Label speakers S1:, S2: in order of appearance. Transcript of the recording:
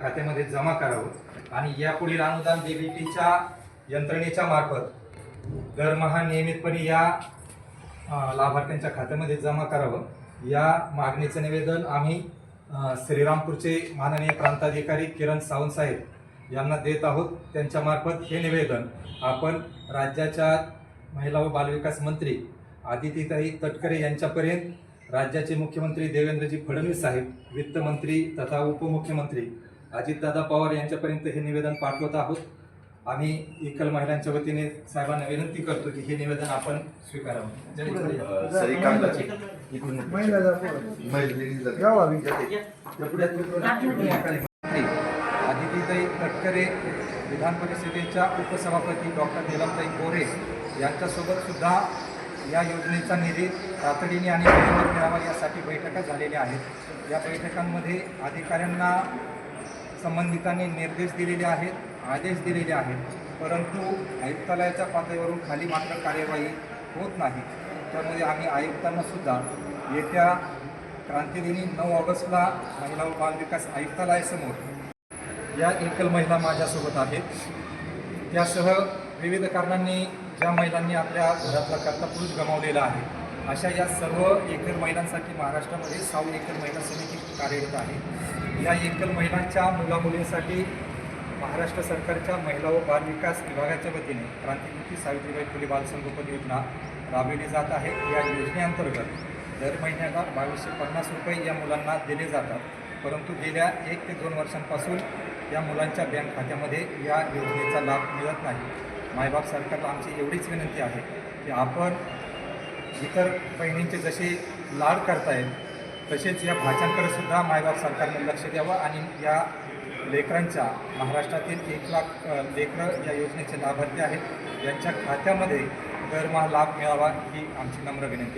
S1: खात्यामध्ये जमा करावं आणि यापुढील अनुदान डीबीटीच्या यंत्रणेच्या मार्फत दरमहा नियमितपणे या लाभार्थ्यांच्या खात्यामध्ये जमा करावं. या मागणीचं निवेदन आम्ही श्रीरामपूरचे माननीय प्रांताधिकारी किरण सावंत साहेब यांना देत आहोत. त्यांच्यामार्फत हे निवेदन आपण राज्याच्या महिला व बालविकास मंत्री आदितीताई तटकरे यांच्यापर्यंत राज्याचे मुख्यमंत्री देवेंद्रजी फडणवीस साहेब वित्तमंत्री तथा उपमुख्यमंत्री अजितदादा पवार यांच्यापर्यंत हे निवेदन पाठवत आहोत आम्ही एकल महिलांच्या वतीने साहेबांना विनंती करतो की हे निवेदन आपण स्वीकारावं जय हिंद.
S2: अ, सर एक काम करा.
S1: इकडून
S3: महिला जातो
S2: महिला ladies जाते.
S3: गावा बी
S1: आदितीताई तटकरे विधान परिषदेच्या उपसभापती डॉक्टर नीलमताई गोरे यांच्यासोबत सुद्धा या योजनेचा निधी तातडीने आणि मिळावा यासाठी बैठका झालेल्या आहेत या बैठकांमध्ये अधिकाऱ्यांना संबंधितांनी निर्देश दिलेले आहेत आदेश दिलेले आहेत. परंतु आयुक्तालयाच्या पातळीवरून खाली मात्र कार्यवाही होत नाही. त्यामुळे आम्ही आयुक्तांना सुद्धा येत्या क्रांतिदिनी नऊ ऑगस्टला महिला व बालविकास आयुक्तालयासमोर या एकल महिला माझ्यासोबत आहेत. त्यासह विविध कारणांनी ज्या महिलांनी आपल्या घरातला करता पुरुष गमावलेला आहे अशा या सर्व एकल महिलांसाठी महाराष्ट्रामध्ये साऊ एकल महिला समिती कार्यरत आहे. या एकल महिलांच्या मुलामुलींसाठी महाराष्ट्र सरकारच्या महिला व बालविकास विभागाच्या वतीने क्रांतिमुखी सावित्रीबाई फुले बालसंगोपन योजना राबविली जात आहे. या योजनेअंतर्गत दर महिन्याला बावीसशे पन्नास रुपये या मुलांना दिले जातात. परंतु गेल्या एक ते दोन वर्षांपासून या मुलांच्या बँक खात्यामध्ये या योजनेचा लाभ मिळत नाही. मायबाप सरकारला आमची एवढीच विनंती आहे की आपण इतर बहिणींचे जसे लाड करतायत तसेच या भाषांकडे सुद्धा मायबाप सरकारने लक्ष द्यावं आणि या लेकरांच्या महाराष्ट्रातील एक लाख लेकरं या योजनेचे लाभार्थी आहेत. यांच्या खात्यामध्ये दरमहा लाभ मिळावा ही आमची नम्र विनंती आहे.